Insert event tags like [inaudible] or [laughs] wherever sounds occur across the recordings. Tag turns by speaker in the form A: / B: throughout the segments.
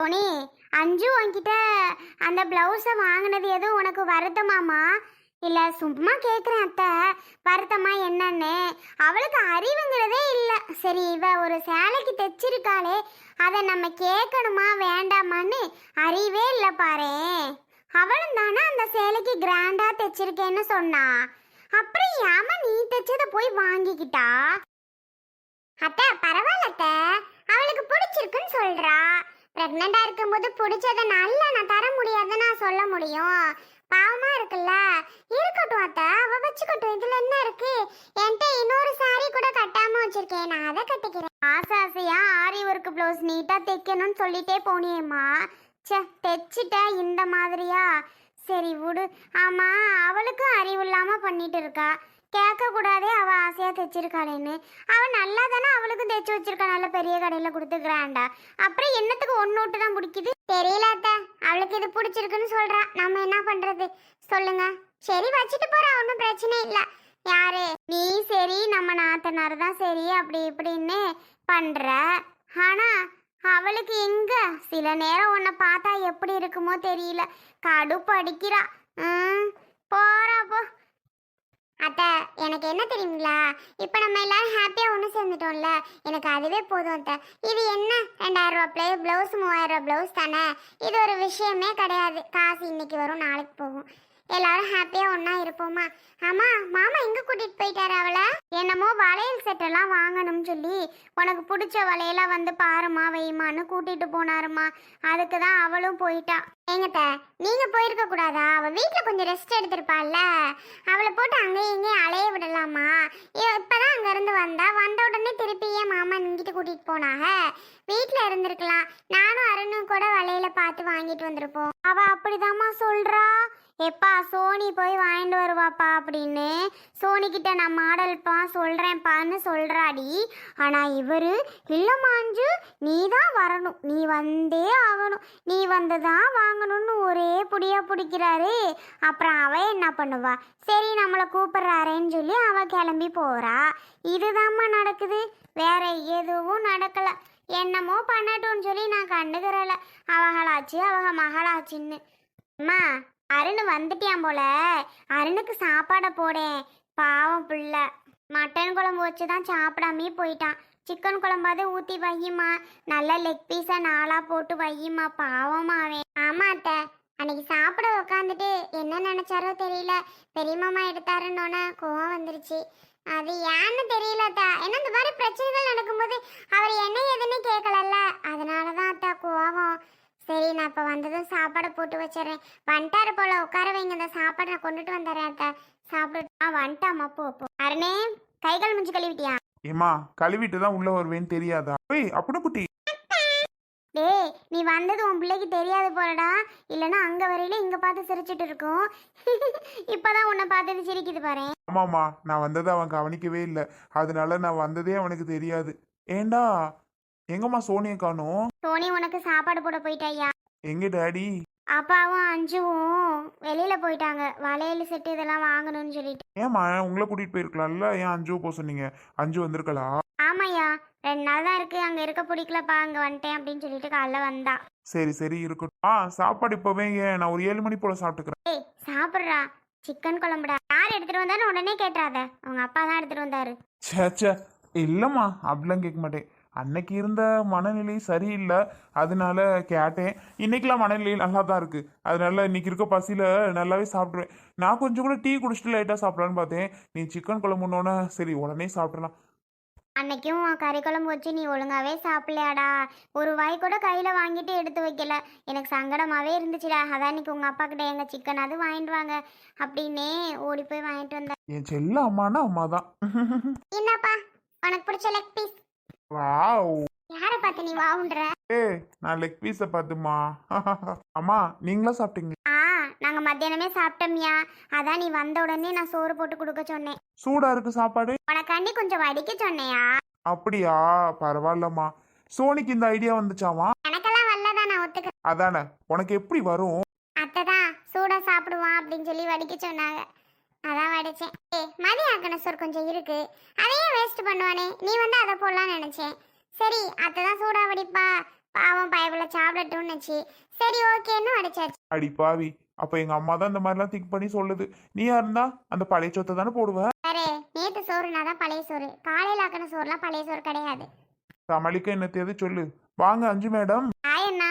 A: போனி அஞ்சு உன்கிட்ட அந்த பிளவுஸை வாங்கினது எதுவும் உனக்கு வருத்தமாமா இல்லை சும்மா கேட்குறேன் அத்தை. வருத்தமா என்னன்னு? அவளுக்கு அறிவுங்கிறதே இல்லை. சரி இவ ஒரு சேலைக்கு தைச்சிருக்காளே அதை நம்ம கேட்கணுமா வேண்டாமான்னு அறிவே இல்லை பாரு. அவளும் தானே அந்த சேலைக்கு கிராண்டாக தைச்சிருக்கேன்னு சொன்னா. அப்புறம் ஏமா நீ தைச்சதை போய் வாங்கிக்கிட்டா? அத்தை பரவாயில்ல அத்தை. அவளுக்கு பிடிச்சிருக்குன்னு சொல்கிறா பிரெக்னண்டா இருக்கும்போது பிடிச்சத நல்லா நான் தர முடியாதுன்னு நான் சொல்ல முடியும். பாவமா இருக்குல்ல? இருக்கட்டும் அத்தை அவ வச்சுக்கட்டும். இதுல என்ன இருக்கு? என்கிட்ட இன்னொரு சாரி கூட கட்டாம வச்சிருக்கேன். நான் அதை கட்டிக்கிறேன். ஆசை ஆசையா ஆரி ஒர்க் ப்ளவுஸ் நீட்டா தைக்கணும்னு சொல்லிட்டே போனியேம்மா ச்சே தைச்சிட்ட இந்த மாதிரியா? சரி விடு. ஆமா அவளுக்கும் அறிவு இல்லாம பண்ணிட்டு இருக்கா. கேட்க கூடாதே ஆசையாக ஆசையா தைச்சிருக்காளேன்னு. அவ நல்லா தானே அவளுக்கும் தைச்சு வச்சிருக்கா நல்ல பெரிய கடையில் கொடுத்து கிராண்டா அப்புறம் என்னத்துக்கு ஒன்று விட்டு தான் பிடிக்குது? தெரியல அத்தை. அவளுக்கு இது பிடிச்சிருக்குன்னு சொல்கிறா நம்ம என்ன பண்ணுறது சொல்லுங்க. சரி வச்சுட்டு போகிறா ஒன்றும் பிரச்சனை இல்லை. யாரு? நீ சரி நம்ம நாத்தனார் தான் சரி அப்படி இப்படின்னு பண்ணுற ஆனால் அவளுக்கு எங்க? சில நேரம் உன்னை பார்த்தா எப்படி இருக்குமோ தெரியல. கடுப்பு அடிக்கிறா. போறா போ. அத்தை எனக்கு என்ன தெரியுங்களா? இப்போ நம்ம எல்லாரும் ஹாப்பியாக ஒன்று சேர்ந்துட்டோம்ல? எனக்கு அதுவே போதும் அத்தை. இது என்ன? ரெண்டாயிரம் ரூபா ப்ளே ப்ளவுஸ் மூவாயிரம் ரூபா ப்ளவுஸ் தானே? இது ஒரு விஷயமே கிடையாது. காசு இன்னைக்கு வரும் நாளைக்கு போகும். எல்லாரும் ஹாப்பியா ஒன்னா இருப்போமா? ஆமா மாமா எங்க கூட்டிட்டு போயிட்டாரு அவளை? என்னமோ வளையல் செட்டெல்லாம் வாங்கணும்னு சொல்லி உனக்கு பிடிச்ச வளையலாம் வந்து பாருமா வைமான்னு கூட்டிட்டு போனாருமா அதுக்கு தான் அவளும் போயிட்டா. ஏங்கத்த நீங்க போயிருக்க கூடாதா? அவள் வீட்டுல கொஞ்சம் ரெஸ்ட் எடுத்திருப்பாள்ல. அவளை போட்டு அங்கேயும் இங்கேயும் அலைய விடலாமா? இப்பதான் அங்க இருந்து வந்தா வந்த உடனே திருப்பி ஏன் மாமா இங்கிட்டு கூட்டிட்டு போனாக? வீட்ல இருந்திருக்கலாம். நானும் அருணும் கூட வலையில பார்த்து வாங்கிட்டு வந்திருப்போம். அவ அப்படிதாம்மா சொல்றா. எப்பா சோனி போய் வாங்கிட்டு வருவாப்பா அப்படின்னு சோனிக்கிட்ட நான் மாடல்ப்பா சொல்கிறேன்ப்பான்னு சொல்கிறாடி ஆனால் இவரு இல்ல மாஞ்சு நீ தான் வரணும். நீ வந்தே ஆகணும். நீ வந்து தான் வாங்கணும்னு ஒரே புடியாக பிடிக்கிறாரு. அப்புறம் அவ என்ன பண்ணுவா? சரி நம்மளை கூப்பிட்றாரேன்னு சொல்லி அவ கிளம்பி போகிறா இதுதாம்மா நடக்குது. வேற எதுவும் நடக்கலை. என்னமோ பண்ணட்டும்னு சொல்லி நான் கண்டுக்கிறல. அவகளாச்சு அவக மகளாச்சின்னு. அம்மா அருண் வந்துட்டியாம் போல. அருணுக்கு சாப்பாடை போடேன். பாவம் புள்ள. மட்டன் குழம்பு வச்சு தான் சாப்பிடாமே போயிட்டான். சிக்கன் குழம்பாவது ஊற்றி வையுமா? நல்ல லெக் பீஸை நாளாக போட்டு வையுமா? பாவமா அவன். ஆமா அத்தை. அன்னைக்கு சாப்பிட உக்காந்துட்டு என்ன நினைச்சாரோ தெரியல. பெரியமாமா எடுத்தாருன்னொன்னே கோவம் வந்துருச்சு. அது ஏன்னு தெரியல அத்தா. ஏன்னா இந்த மாதிரி பிரச்சனைகள் நடக்கும்போது அவர் என்ன ஏதுன்னு கேட்கலல்ல அதனால தான் அத்தா கோவம். சரி நான் இப்போ வந்ததும் சாப்பாடை போட்டு வச்சிடுறேன். வந்துட்டாரு போல உட்கார வைங்க. இந்த சாப்பாடை நான் கொண்டுட்டு வந்துடுறேன் அத்தா. சாப்பிட்டு ஆ வந்துட்டாமா போ போ. அருணே கைகள் முஞ்சி கழுவிட்டியா?
B: ஏமா கழுவிட்டு தான் உள்ள வருவேன்னு தெரியாதா? ஏய் அப்படி குட்டி.
A: டேய் நீ வந்தது உன் பிள்ளைக்கு தெரியாது போலடா. இல்லைன்னா அங்கே வரையில இங்கே பார்த்து சிரிச்சிட்டு இருக்கும். [laughs] இப்போதான் உன்னை பார்த்தது சிரிக்குது பாரு
B: ஆமாம்மா நான் வந்ததை அவன் கவனிக்கவே இல்லை. அதனால நான் வந்ததே அவனுக்கு தெரியாது. ஏண்டா? எங்கம்மா சோனியை காணோம்?
A: சோனி உனக்கு சாப்பாடு போட போயிட்டாயா
B: எங்க டாடி?
A: அப்பாவும் அஞ்சுவும் வெளியில போயிட்டாங்க. வளையல் செட்டு இதெல்லாம் வாங்கணும்னு சொல்லிட்டு.
B: ஏம்மா உங்களை கூட்டிட்டு போயிருக்கலாம்ல? ஏன் அஞ்சு போக சொன்னீங்க? அஞ்சு வந்திருக்கலா?
A: ஆமாய்யா. ரெண்டு நாள் தான் இருக்கு. அங்க இருக்க பிடிக்கலப்பா. அங்க வந்துட்டேன் அப்படின்னு சொல்லிட்டு காலைல வந்தா.
B: சரி சரி இருக்கட்டும். ஆ சாப்பாடு இப்போவே ஏன்? நான் ஒரு ஏழு மணி போல சாப்பிட்டுக்கிறேன்.
A: ஏய் சாப்பிட்றா. சிக்கன் குழம்புடா. யார் எடுத்துட்டு வந்தான்னு உடனே கேட்டுறாத. அவங்க அப்பா தான் எடுத்துட்டு வந்தாரு.
B: ச்சே ச்சே. இல்லைம்மா அப்படிலாம் கேட்க மாட்டேன். அன்னைக்கு இருந்த மனநிலை சரியில்லை. அதனால கேட்டேன். இன்னைக்கெல்லாம் மனநிலை நல்லா தான் இருக்கு. அதனால இன்னைக்கு இருக்க பசியில் நல்லாவே சாப்பிடுவேன் நான் கொஞ்சம் கூட டீ குடிச்சிட்டு லைட்டாக சாப்பிடலான்னு பார்த்தேன். நீ சிக்கன் குழம்புனோன்னே சரி உடனே சாப்பிடலாம்.
A: அன்னைக்கும் கறி குழம்பு வச்சு நீ ஒழுங்காவே சாப்பிடலையாடா. ஒரு வாய் கூட கையில வாங்கிட்டு எடுத்து வைக்கல. எனக்கு சங்கடமாவே இருந்துச்சுடா. அதான் இன்னைக்கு உங்க அப்பா கிட்ட எங்க சிக்கன் அது வாங்கிட்டு வாங்க அப்படின்னே ஓடி போய் வாங்கிட்டு வந்தேன்
B: என் செல்ல அம்மானா அம்மா தான்
A: என்னப்பா? உனக்கு பிடிச்ச லெக் பீஸ்
B: வாவ்.
A: யாரை பார்த்து நீ வாவுன்ற?
B: ஏ நான் லெக் பீஸை பார்த்துமா அம்மா நீங்களா சாப்பிட்டீங்க
A: ஆ நாங்க மத்தியானமே சாப்பிட்டோம்யா. அதான் நீ வந்த உடனே நான் சோறு போட்டு கொடுக்க சொன்னேன்.
B: சூடா இருக்கு சாப்பாடு?
A: உனக்காண்டி கொஞ்சம் வடிக்க சொன்னேயா?
B: அப்படியா? பரவாயில்லம்மா. சோனிக்கு இந்த ஐடியா வந்துச்சாமா
A: எனக்கெல்லாம் வரலதான் நான் ஒத்துக்க
B: அதானே. உனக்கு எப்படி வரும்?
A: அத்தை தான் சூடா சாப்பிடுவான் அப்படின்னு சொல்லி வடிக்க சொன்னாங்க. அதான் வடிச்சேன். ஏ மதிய ஆக்கின சோறு கொஞ்சம் இருக்கு. அதையே வேஸ்ட் பண்ணுவானே. நீ வந்து அதை போடலாம்னு நினைச்சேன். சரி அத்தை தான் சூடா வடிப்பா. பாவம் பயபுல சாப்பிடட்டும்னு வச்சு சரி ஓகேன்னு அடிச்சாச்சு.
B: அடி பாவி. அப்ப எங்க அம்மா தான் இந்த மாதிரிலாம் திங்க் பண்ணி சொல்லுது. நீயா இருந்தா அந்த பழைய சொத்தை தானே போடுவ?
A: அரே நேத்து சோறுனா தான் பழைய சோறு. காலையில ஆக்கின சோறுலாம் பழைய சோறு கிடையாது.
B: சமாளிக்க என்னத்தையாவது சொல்லு. வாங்க அஞ்சு மேடம்
A: ஹாய் அண்ணா.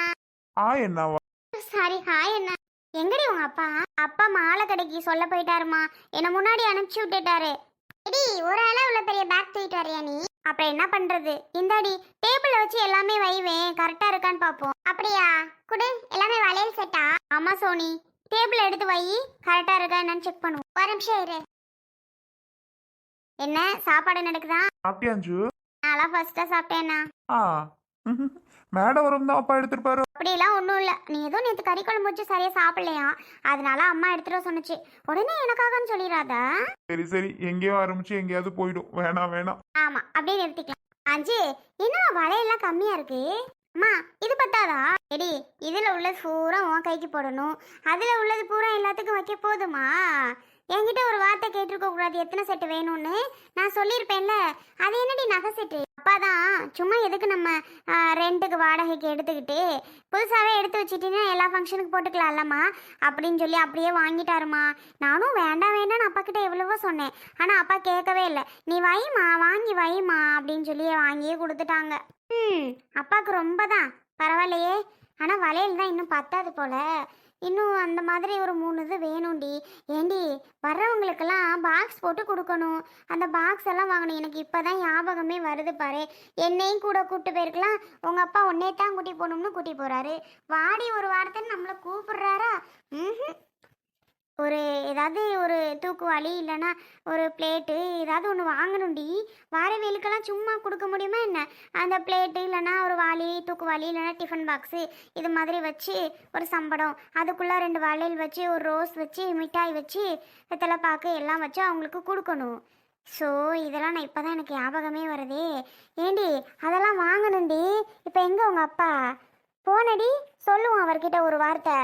B: ஆ என்னவா
A: சாரி ஹாய் அண்ணா. எங்கடி உங்க அப்பா? அப்பா மாலை கடைக்கு சொல்ல போயிட்டாருமா. என்ன முன்னாடி அனுப்பிச்சு விட்டுட்டாரு. எடி ஒரு ஆளா இவ்வளவு பெரிய பேக் தூக்கிட்டு வரியா நீ? அப்புறம் என்ன பண்றது? இந்தாடி டேபிள்ல வச்சு எல்லாமே வைவேன். கரெக்டா இருக்கான்னு பாப்போம். அப்படியா? குடு எல்லாமே வளையல் செட்டா ஆமா சோனி. டேபிள் எடுத்து வை. கரெக்டா இருக்கா என்னன்னு செக் பண்ணுவோம். ஒரு நிமிஷம் இரு. என்ன? சாப்பாடு நடக்குதா
B: சாப்பிட்டியா அஞ்சு?
A: நான்லாம் ஃபர்ஸ்டா சாப்பிட்டேன்னா
B: ஆ மேடம் வரும் தான் அப்பா எடுத்துருப்பாரு.
A: அப்படிலாம் ஒன்றும் இல்லை. நீ ஏதோ நேற்று கறி குழம்பு வச்சு சரியாக சாப்பிடலையா? அதனால அம்மா எடுத்துட்டு சொன்னுச்சு. உடனே எனக்காகன்னு சொல்லிடாத
B: சரி சரி. எங்கேயோ ஆரம்பிச்சு எங்கேயாவது போயிடும். வேணாம் வேணாம்.
A: ஆமாம் அப்படியே நிறுத்திக்கலாம். அஞ்சு என்னம்மா வலையெல்லாம் கம்மியாக இருக்கு? அம்மா இது பத்தாதா? எடி இதில் உள்ளது பூரா உன் கைக்கு போடணும். அதில் உள்ளது பூரா எல்லாத்துக்கும் வைக்க போதுமா? என்கிட்ட ஒரு வார்த்தை கேட்டிருக்க கூடாது. எத்தனை செட்டு வேணும்னு? நான் சொல்லியிருப்பேன்ல. அது என்னடி நகை செட்டு? அப்பா தான் சும்மா எதுக்கு நம்ம ரெண்டுக்கு வாடகைக்கு எடுத்துக்கிட்டு புதுசாகவே எடுத்து வச்சுட்டீங்கன்னா எல்லா ஃபங்க்ஷனுக்கு போட்டுக்கலாம்லம்மா. அப்படின்னு சொல்லி அப்படியே வாங்கிட்டாருமா நானும் வேண்டாம் வேண்டாம்னு அப்பா கிட்ட எவ்வளவோ சொன்னேன். ஆனால் அப்பா கேட்கவே இல்லை. நீ வைமா வாங்கி வைமா அப்படின்னு சொல்லி வாங்கியே கொடுத்துட்டாங்க. ம் அப்பாவுக்கு ரொம்ப தான் பரவாயில்லையே. ஆனால் வளையல் தான் இன்னும் பத்தாது போல. இன்னும் அந்த மாதிரி ஒரு மூணு இது வேணும்டி. ஏண்டி வர்றவங்களுக்கெல்லாம் பாக்ஸ் போட்டு கொடுக்கணும். அந்த பாக்ஸ் எல்லாம் வாங்கணும். எனக்கு இப்போ தான் ஞாபகமே வருது பாரு. என்னையும் கூட கூப்பிட்டு போயிருக்கலாம். உங்கள் அப்பா உன்னே தான் கூட்டி போகணும்னு கூட்டி போகிறாரு வாடி ஒரு வாரத்தை நம்மளை கூப்பிடுறாரா? ம் ஒரு ஏதாவது ஒரு தூக்குவாளி இல்லைன்னா ஒரு பிளேட்டு ஏதாவது ஒன்று வாங்கணும்டி. வார வேலுக்கெல்லாம் சும்மா கொடுக்க முடியுமா என்ன? அந்த பிளேட்டு இல்லைன்னா ஒரு வாளி தூக்குவாளி இல்லைன்னா டிஃபன் பாக்ஸு இது மாதிரி வச்சு ஒரு சம்படம். அதுக்குள்ளே ரெண்டு வளையல் வச்சு ஒரு ரோஸ் வச்சு மிட்டாய் வச்சு வெத்தலைப்பாக்கு எல்லாம் வச்சு அவங்களுக்கு கொடுக்கணும். ஸோ இதெல்லாம் நான் இப்போ தான் எனக்கு ஞாபகமே வருதே. ஏண்டி அதெல்லாம் வாங்கணும்டி. இப்போ எங்கே உங்கள் அப்பா? போனடி. சொல்லுவோம் அவர்கிட்ட ஒரு வார்த்தை.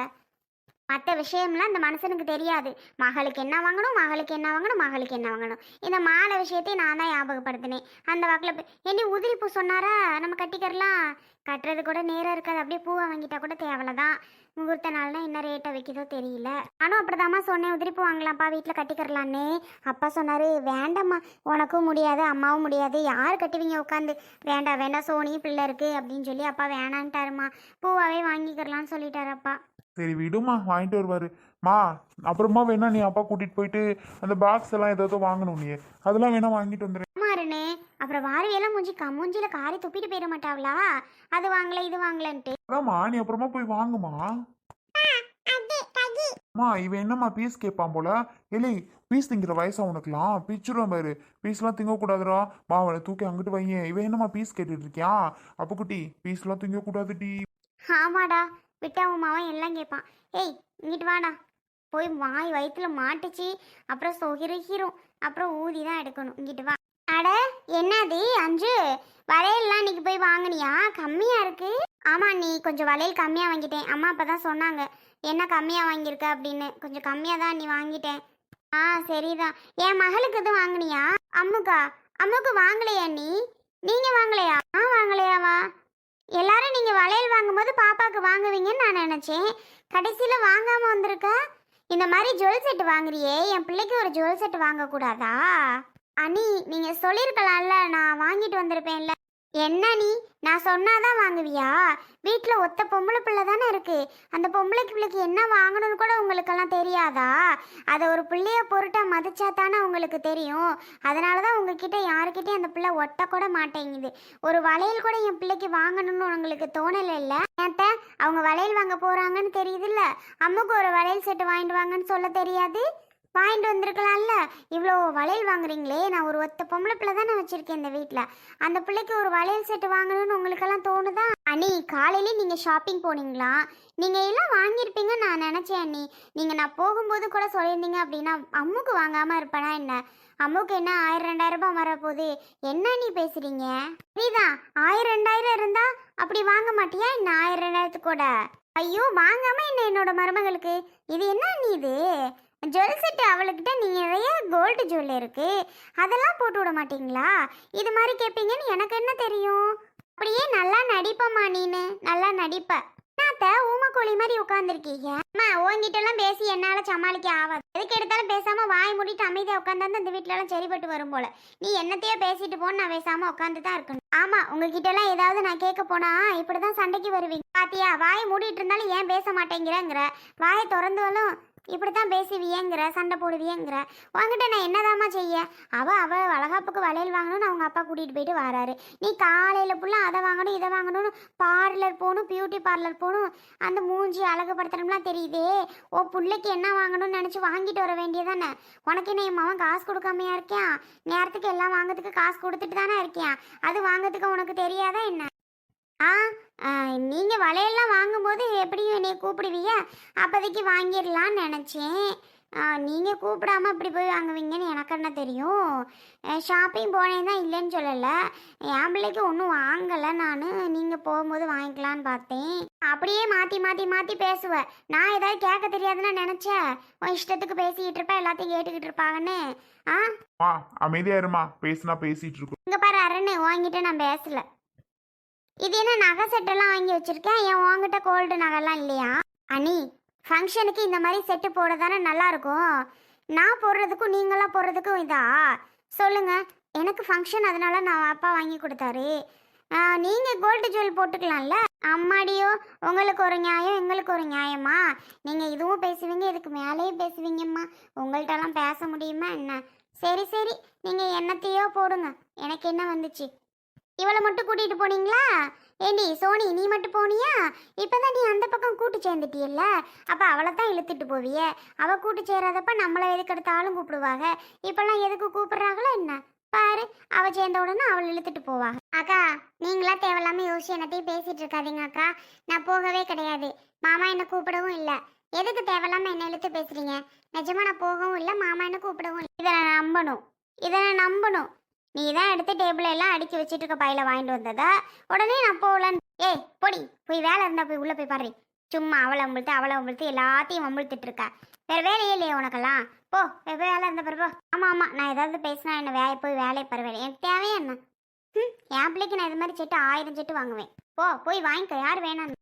A: மற்ற விஷயம்லாம் இந்த மனுஷனுக்கு தெரியாது. மகளுக்கு என்ன வாங்கணும் மகளுக்கு என்ன வாங்கணும் மகளுக்கு என்ன வாங்கணும். இந்த மாலை விஷயத்தையும் நான் தான் ஞாபகப்படுத்தினேன். அந்த வாக்கில் போய் என்ன உதிரி பூ சொன்னாரா? நம்ம கட்டிக்கிறலாம். கட்டுறது கூட நேரம் இருக்காது. அப்படியே பூவை வாங்கிட்டா கூட தேவைதான் முகூர்த்த நாள்னா என்ன ரேட்டை வைக்கிதோ தெரியல. நானும் அப்படிதாம்மா சொன்னேன் உதிரிப்பூ வாங்கலாம்ப்பா வீட்டில் கட்டிக்கிறலான்னு. அப்பா சொன்னார் வேண்டாம்மா உனக்கும் முடியாது அம்மாவும் முடியாது. யார் கட்டுவீங்க உட்காந்து வேண்டாம் வேண்டாம் சோனி பிள்ளை இருக்குது அப்படின்னு சொல்லி அப்பா வேணான்ட்டாருமா பூவாகவே வாங்கிக்கிறலான்னு சொல்லிட்டாரு அப்பா.
B: சரி விடுமா வாங்கிட்டு வருவாரு. மா அப்புறமா வேணா நீ அப்பா கூட்டிட்டு போயிட்டு அந்த பாக்ஸ் எல்லாம் ஏதாவது வாங்கணும் நீ. அதெல்லாம் வேணா வாங்கிட்டு வந்துடு
A: மாறுனே அப்புறம் வாரியெல்லாம் மூஞ்சி கம்மூஞ்சில காரி துப்பிட்டு போயிட மாட்டாங்களா அது வாங்கல இது வாங்கலன்ட்டு.
B: அதாம்மா நீ அப்புறமா போய் வாங்குமா? அம்மா இவன் என்னம்மா பீஸ் கேட்பான் போல? இல்லை பீஸ் திங்கிற வயசா உனக்குலாம்? பிச்சுருவேன் பாரு. பீஸ்லாம் திங்கக்கூடாதுடா மா அவனை தூக்கி அங்கிட்டு வையேன். இவன் என்னம்மா பீஸ் கேட்டுட்டு இருக்கியான் அப்போ குட்டி பீஸ்லாம் திங்கக்கூடாதுடி
A: ஆமாடா விட்டாவும் மாவன் எல்லாம் கேட்பான் ஏய் இங்கிட்டு வாடா. போய் வாய் வயிற்றுல மாட்டுச்சு. அப்புறம் சொகிரிக்கிறோம் அப்புறம் ஊதி தான் எடுக்கணும். இங்கிட்டு வா. அட என்னது? அஞ்சு வளையல்லாம் இன்னைக்கு போய் வாங்குனியா? கம்மியாக இருக்கு. ஆமா நீ கொஞ்சம் வளையல் கம்மியாக வாங்கிட்டேன். அம்மா அப்போ தான் சொன்னாங்க. என்ன கம்மியாக வாங்கியிருக்க? அப்படின்னு. கொஞ்சம் கம்மியாக தான் நீ வாங்கிட்டேன். ஆ சரிதான். என் மகளுக்கு எதுவும் வாங்குனியா? அம்முக்கா அம்முக்கு வாங்கலையா நீ நீங்கள் வாங்கலையா? ஆ வாங்கலையாவா. எல்லாரும் நீங்கள் வளையல் வாங்கும்போது பாப்பாவுக்கு வாங்குவீங்கன்னு நான் நினச்சேன். கடைசியில் வாங்காமல் வந்திருக்க? இந்த மாதிரி ஜுவல் செட் வாங்குறியே? என் பிள்ளைக்கு ஒரு ஜுவல் செட் வாங்கக்கூடாதா? அனி நீங்கள் சொல்லியிருக்கலாம்ல நான் வாங்கிட்டு வந்திருப்பேன்ல. என்ன நீ நான் சொன்னாதான் வாங்குவியா? வீட்டில் ஒத்த பொம்பளை பிள்ளை தானே இருக்கு. அந்த பொம்பளை பிள்ளைக்கு என்ன வாங்கணும்னு கூட உங்களுக்கெல்லாம் தெரியாதா? அதை ஒரு பிள்ளைய பொருட்டா மதிச்சா தானே உங்களுக்கு தெரியும். அதனால தான் உங்ககிட்ட யாருக்கிட்டையும் அந்த பிள்ளை ஒட்ட கூட மாட்டேங்குது. ஒரு வளையல் கூட என் பிள்ளைக்கு வாங்கணும்னு உங்களுக்கு தோணலை இல்லை? ஏன்ட்ட? அவங்க வளையல் வாங்க போறாங்கன்னு தெரியுதுல்ல? அம்முக்கு ஒரு வளையல் செட்டு வாங்கிட்டு வாங்கன்னு சொல்ல தெரியாது? வாங்கிட்டு வந்திருக்கலாம்ல? இவ்வளோ வளையல் வாங்குறீங்களே. நான் ஒரு ஒத்த பொம்பளை பிள்ளை தானே வச்சுருக்கேன் இந்த வீட்டில் அந்த பிள்ளைக்கு ஒரு வளையல் செட்டு வாங்கணும்னு உங்களுக்கெல்லாம் தோணுதா? அண்ணி காலையிலே நீங்கள் ஷாப்பிங் போனீங்களா? நீங்கள் எல்லாம் வாங்கியிருப்பீங்கன்னு நான் நினச்சேன் அண்ணி. நீங்கள் நான் போகும்போது கூட சொல்லியிருந்தீங்க அப்படின்னா அம்முக்கு வாங்காமல் இருப்பேனா என்ன? அம்முக்கு என்ன ஆயிரம் ரெண்டாயிரம் ரூபாய் வரப்போகுது? என்ன நீ பேசுகிறீங்க நீதான் ஆயிரம் ரெண்டாயிரம் இருந்தால் அப்படி வாங்க மாட்டியா என்ன ஆயிரம் ரெண்டாயிரத்து கூட? ஐயோ வாங்காமல் என்ன என்னோட மருமகளுக்கு? இது என்ன நீ இது? ஜுவல் செட்டு அவளுக்கிட்ட நீங்க நிறைய கோல்டு ஜுவல் இருக்குது அதெல்லாம் போட்டு விட மாட்டிங்களா? இது மாதிரி கேட்பீங்கன்னு எனக்கு என்ன தெரியும்? அப்படியே நல்லா நடிப்பம்மா நீனு. நல்லா நடிப்ப. என்னத்த ஊமக்கோழி மாதிரி உட்காந்துருக்கீங்க அம்மா உங்ககிட்ட எல்லாம் பேசி என்னால சமாளிக்க ஆகாது. எதுக்கு எடுத்தாலும் பேசாம வாய் மூடிட்டு அமைதியா உட்காந்து இந்த வீட்டிலலாம் எல்லாம் சரிப்பட்டு வரும் போல. நீ என்னத்தையோ பேசிட்டு போன்னு நான் பேசாம உட்காந்து தான் இருக்கணும். ஆமா உங்ககிட்ட எல்லாம் ஏதாவது நான் கேட்க போனா இப்படிதான் சண்டைக்கு வருவீங்க. பாத்தியா? வாய் மூடிட்டு இருந்தாலும் ஏன் பேச மாட்டேங்கிறங்கிற. வாயை திறந்தாலும் இப்படித்தான் பேசுவியேங்கிற சண்டை போடுவியேங்கிற. உங்ககிட்ட நான் என்னதாம்மா செய்ய? அவ அவ வளகாப்புக்கு வளையல் வாங்கணும்னு அவங்க அப்பா கூட்டிகிட்டு போயிட்டு வராரு. நீ காலையில் ஃபுல்லாக அதை வாங்கணும் இதை வாங்கணும்னு பார்லர் போகணும் பியூட்டி பார்லர் போகணும். அந்த மூஞ்சி அழகுபடுத்தணும்லாம் தெரியுதே. ஓ பிள்ளைக்கு என்ன வாங்கணும்னு நினச்சி வாங்கிட்டு வர வேண்டியதானே உனக்கு என்ன என் மவன் காசு கொடுக்காமையா இருக்கியா? நேரத்துக்கு எல்லாம் வாங்குறதுக்கு காசு கொடுத்துட்டு தானே இருக்கியா? அது வாங்குறதுக்கு உனக்கு தெரியாதா என்ன? ஆ ஆ, நீங்க வளையல்லாம் வாங்கும்போது எப்படியும் என்னைய கூப்பிடுவீங்க? அப்போதைக்கு வாங்கிடலான்னு நினச்சேன். நீங்க கூப்பிடாம இப்படி போய் வாங்குவீங்கன்னு எனக்கு என்ன தெரியும்? ஷாப்பிங் போனேன் தான் இல்லைன்னு சொல்லலை. என் பிள்ளைக்கு ஒன்றும் வாங்கலை நான். நீங்கள் போகும்போது வாங்கிக்கலான்னு பார்த்தேன். அப்படியே மாற்றி மாற்றி மாற்றி பேசுவேன் நான் ஏதாவது கேட்க தெரியாதுன்னு நினச்சேன் உன் இஷ்டத்துக்கு பேசிக்கிட்டு இருப்பேன் எல்லாத்தையும் கேட்டுக்கிட்டு இருப்பாங்கன்னு. ஆ?
B: அமைதியா இருமா. பேசுனா பேசிட்டு இருக்கோம்.
A: இங்கே பாரு அருண் வாங்கிட்டு நான் பேசல. இது என்ன நகை செட்டெல்லாம் வாங்கி வச்சிருக்கேன்? என் உங்ககிட்ட கோல்டு நகைலாம் இல்லையா? அனி ஃபங்க்ஷனுக்கு இந்த மாதிரி செட்டு போட தானே நல்லாயிருக்கும் நான் போடுறதுக்கும் நீங்களாம் போடுறதுக்கும் இதா? சொல்லுங்கள் எனக்கு ஃபங்க்ஷன் அதனால நான் அப்பா வாங்கி கொடுத்தாரு. நீங்கள் கோல்டு ஜுவல் போட்டுக்கலாம்ல? அம்மாடியோ உங்களுக்கு ஒரு நியாயம் எங்களுக்கு ஒரு நியாயமா? நீங்கள் இதுவும் பேசுவீங்க இதுக்கு மேலேயும் பேசுவீங்கம்மா. உங்கள்கிட்டலாம் பேச முடியுமா என்ன? சரி சரி. நீங்கள் என்னத்தையோ போடுங்க. எனக்கு என்ன வந்துச்சு? இவளை மட்டும் கூட்டிட்டு போனீங்களா? ஏண்டி சோனி நீ மட்டும் போனியா? இப்பதான் நீ அந்த பக்கம் கூட்டு சேர்ந்துட்டியல்ல? அப்போ அவளை தான் இழுத்துட்டு போவிய? அவ கூட்டு சேராதப்ப நம்மளை எதுக்கு எடுத்தாலும் கூப்பிடுவாங்க இப்பெல்லாம் எதுக்கு கூப்பிடுறாங்களோ என்ன? பாரு அவ சேர்ந்த உடனே அவளை இழுத்துட்டு போவாங்க அக்கா நீங்களா தேவையில்லாம யோசிச்சு என்னத்தையும் பேசிட்டு இருக்காதீங்க அக்கா. நான் போகவே கிடையாது. மாமா என்ன கூப்பிடவும் இல்லை. எதுக்கு தேவையில்லாம என்ன இழுத்து பேசுறீங்க? நிஜமா நான் போகவும் இல்லை மாமா என்ன கூப்பிடவும் இல்லை. இதை நான் நம்பணும். இதை நான் நம்பணும். நீ தான் எடுத்து டேபிள் எல்லாம் அடுக்கி வச்சுட்டு இருக்க பையில வாங்கிட்டு வந்ததா. உடனே நான் போகலன்னு ஏய் பொடி போய் வேலை இருந்தா போய் உள்ள போய் பாரு சும்மா அவளை அமுழ்த்து அவளை அமுழ்த்து எல்லாத்தையும் அமுழ்த்துட்டு இருக்க வேற வேலையே இல்லையே உனக்கெல்லாம். போ வேற வேலை இருந்த பிறகு ஆமா ஆமா நான் ஏதாவது பேசினா என்ன வேலை போய் வேலையை பருவேன் எனக்கு தேவையா என்ன? ம், என் பிள்ளைக்கு நான் இது மாதிரி செட்டு ஆயிரம் செட்டு வாங்குவேன். போ போய் வாங்கிக்க யார் வேணாம்